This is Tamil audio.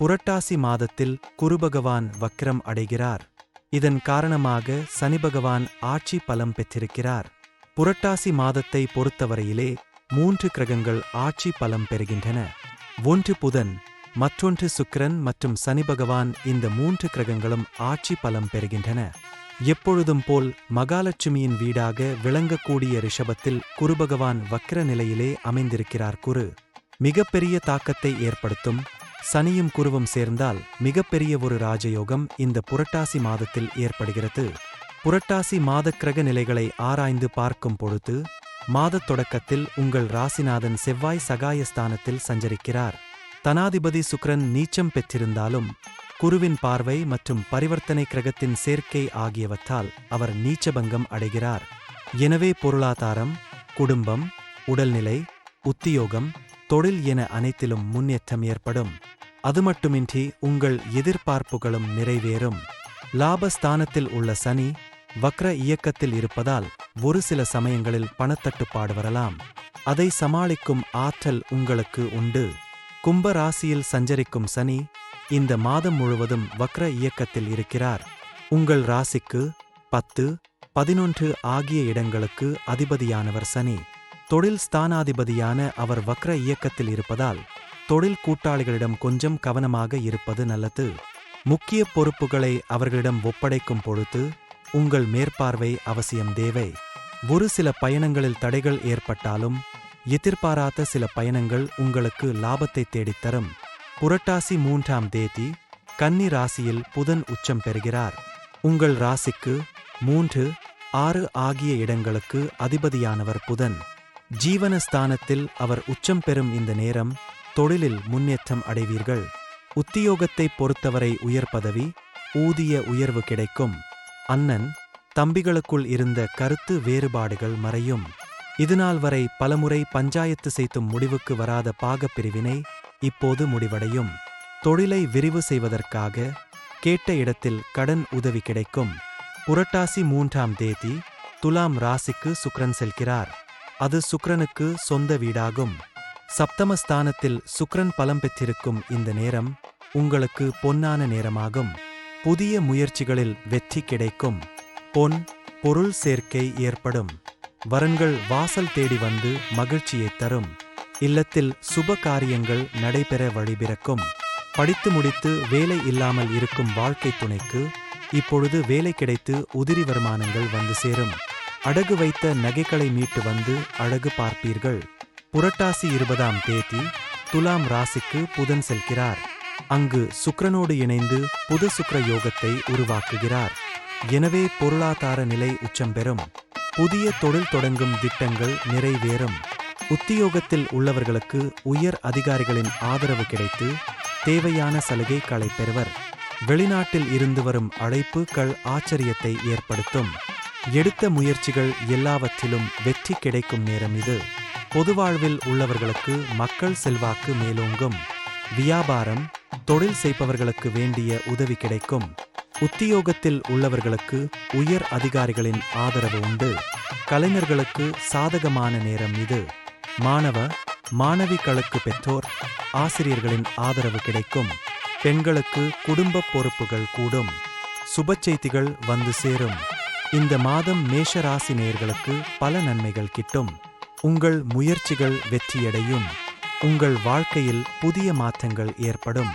புரட்டாசி மாதத்தில் குருபகவான் வக்ரம் அடைகிறார். இதன் காரணமாக சனி பகவான் ஆட்சி பலம் பெற்றிருக்கிறார். புரட்டாசி மாதத்தை பொறுத்தவரையிலே மூன்று கிரகங்கள் ஆட்சி பலம் பெறுகின்றன. ஒன்று புதன் மற்றொன்று சுக்கிரன் மற்றும் சனி பகவான் இந்த மூன்று கிரகங்களும் ஆட்சி பலம் பெறுகின்றன. எப்பொழுதும் போல் மகாலட்சுமியின் வீடாக விளங்கக்கூடிய ரிஷபத்தில் குருபகவான் வக்ர நிலையிலே அமைந்திருக்கிறார் குரு. மிகப்பெரிய தாக்கத்தை ஏற்படுத்தும் சனியும் குருவும் சேர்ந்தால் மிகப்பெரிய ஒரு ராஜயோகம் இந்த புரட்டாசி மாதத்தில் ஏற்படுகிறது. புரட்டாசி மாத கிரக நிலைகளை ஆராய்ந்து பார்க்கும் பொழுது மாதத் தொடக்கத்தில் உங்கள் ராசிநாதன் செவ்வாய் சகாயஸ்தானத்தில் சஞ்சரிக்கிறார். தனாதிபதி சுக்கிரன் நீச்சம் பெற்றிருந்தாலும் குருவின் பார்வை மற்றும் பரிவர்த்தனை கிரகத்தின் சேர்க்கை ஆகியவற்றால் அவர் நீச்சபங்கம் அடைகிறார். எனவே பொருளாதாரம் குடும்பம் உடல்நிலை உத்தியோகம் தொழில் என அனைத்திலும் முன்னேற்றம் ஏற்படும். அது மட்டுமின்றி உங்கள் எதிர்பார்ப்புகளும் நிறைவேறும். லாபஸ்தானத்தில் உள்ள சனி வக்ர இயக்கத்தில் இருப்பதால் ஒரு சில சமயங்களில் பணத்தட்டுப்பாடு வரலாம். அதை சமாளிக்கும் ஆற்றல் உங்களுக்கு உண்டு. கும்ப ராசியில் சஞ்சரிக்கும் சனி இந்த மாதம் முழுவதும் வக்ர இயக்கத்தில் இருக்கிறார். உங்கள் ராசிக்கு பத்து பதினொன்று ஆகிய இடங்களுக்கு அதிபதியானவர் சனி. தொழில் ஸ்தானாதிபதியான அவர் வக்ர இயக்கத்தில் இருப்பதால் தொழில் கூட்டாளிகளிடம் கொஞ்சம் கவனமாக இருப்பது நல்லது. முக்கிய பொறுப்புகளை அவர்களிடம் ஒப்படைக்கும் பொழுது உங்கள் மேற்பார்வை அவசியம் தேவை. ஒரு சில பயணங்களில் தடைகள் ஏற்பட்டாலும் எதிர்பாராத சில பயணங்கள் உங்களுக்கு லாபத்தை தேடித்தரும் புரட்டாசி மூன்றாம் தேதி கன்னி ராசியில் புதன் உச்சம் பெறுகிறார். உங்கள் ராசிக்கு மூன்று ஆறு ஆகிய இடங்களுக்கு அதிபதியானவர் புதன். ஜீவனஸ்தானத்தில் அவர் உச்சம் பெறும் இந்த நேரம் தொழிலில் முன்னேற்றம் அடைவீர்கள். உத்தியோகத்தை பொறுத்தவரை உயர் பதவி ஊதிய உயர்வு கிடைக்கும். அண்ணன் தம்பிகளுக்குள் இருந்த கருத்து வேறுபாடுகள் மறையும். இதுநாள் வரை பலமுறை பஞ்சாயத்து செய்தும் முடிவுக்கு வராத பாகப்பிரிவினை இப்போது முடிவடையும். தொழிலை விரிவு செய்வதற்காக கேட்ட இடத்தில் கடன் உதவி கிடைக்கும். புரட்டாசி மூன்றாம் தேதி துலாம் ராசிக்கு சுக்ரன் செல்கிறார். அது சுக்ரனுக்கு சொந்த வீடாகும். சப்தமஸ்தானத்தில் சுக்ரன் பலம் பெற்றிருக்கும் இந்த நேரம் உங்களுக்கு பொன்னான நேரமாகும். புதிய முயற்சிகளில் வெற்றி கிடைக்கும். பொன் பொருள் சேர்க்கை ஏற்படும். வரன்கள் வாசல் தேடி வந்து மகிழ்ச்சியை தரும். இல்லத்தில் சுப காரியங்கள் நடைபெற வழிபிறக்கும் படித்து முடித்து வேலை இல்லாமல் இருக்கும் வாழ்க்கை துணைக்கு இப்பொழுது வேலை கிடைத்து உதிரி வருமானங்கள் வந்து சேரும். அடகு வைத்த நகைகளை மீட்டு வந்து அழகு பார்ப்பீர்கள். புரட்டாசி இருபதாம் தேதி துலாம் ராசிக்கு புதன் செல்கிறார். அங்கு சுக்கரனோடு இணைந்து புது சுக்கர யோகத்தை உருவாக்குகிறார். எனவே பொருளாதார நிலை உச்சம் பெறும். புதிய தொழில் தொடங்கும் திட்டங்கள் நிறைவேறும். உத்தியோகத்தில் உள்ளவர்களுக்கு உயர் அதிகாரிகளின் ஆதரவு கிடைத்து தேவையான சலுகைகளை பெறுவர். வெளிநாட்டில் இருந்து வரும் அழைப்புகள் ஆச்சரியத்தை ஏற்படுத்தும். எடுத்த முயற்சிகள் எல்லாவற்றிலும் வெற்றி கிடைக்கும் நேரம் இது. பொதுவாழ்வில் உள்ளவர்களுக்கு மக்கள் செல்வாக்கு மேலோங்கும். வியாபாரம் தொழில் செய்பவர்களுக்கு வேண்டிய உதவி கிடைக்கும். உத்தியோகத்தில் உள்ளவர்களுக்கு உயர் அதிகாரிகளின் ஆதரவு உண்டு. கலைஞர்களுக்கு சாதகமான நேரம் இது. மாணவ மாணவிகளுக்கு பெற்றோர் ஆசிரியர்களின் ஆதரவு கிடைக்கும். பெண்களுக்கு குடும்ப பொறுப்புகள் கூடும். சுப செய்திகள் வந்து சேரும். இந்த மாதம் மேஷராசி நேயர்களுக்கு பல நன்மைகள் கிட்டும். உங்கள் முயற்சிகள் வெற்றியடையும். உங்கள் வாழ்க்கையில் புதிய மாற்றங்கள் ஏற்படும்.